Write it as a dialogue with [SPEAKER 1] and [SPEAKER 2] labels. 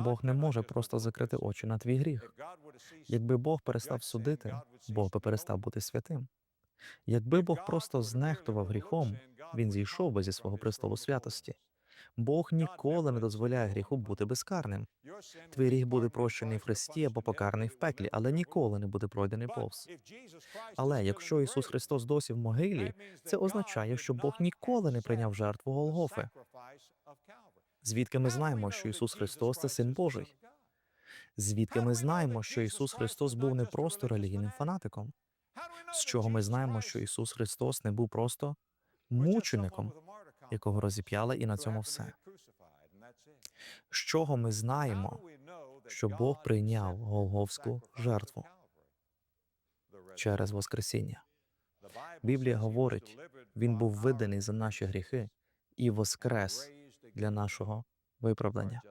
[SPEAKER 1] Бог не може просто закрити очі на твій гріх. Якби Бог перестав судити, Бог би перестав бути святим. Якби Бог просто знехтував гріхом, він зійшов би зі свого престолу святості. Бог ніколи не дозволяє гріху бути безкарним. Твій гріх буде прощений в Христі або покараний в пеклі, але ніколи не буде пройдений повз. Але якщо Ісус Христос досі в могилі, це означає, що Бог ніколи не прийняв жертву Голгофи. Звідки ми знаємо, що Ісус Христос це Син Божий? Звідки ми знаємо, що Ісус Христос був не просто релігійним фанатиком? З чого ми знаємо, що Ісус Христос не був просто мучеником, якого розіп'яли, і на цьому все? З чого ми знаємо, що Бог прийняв Голговську жертву через Воскресіння? Біблія говорить, Він був виданий за наші гріхи і воскрес для нашого виправдання.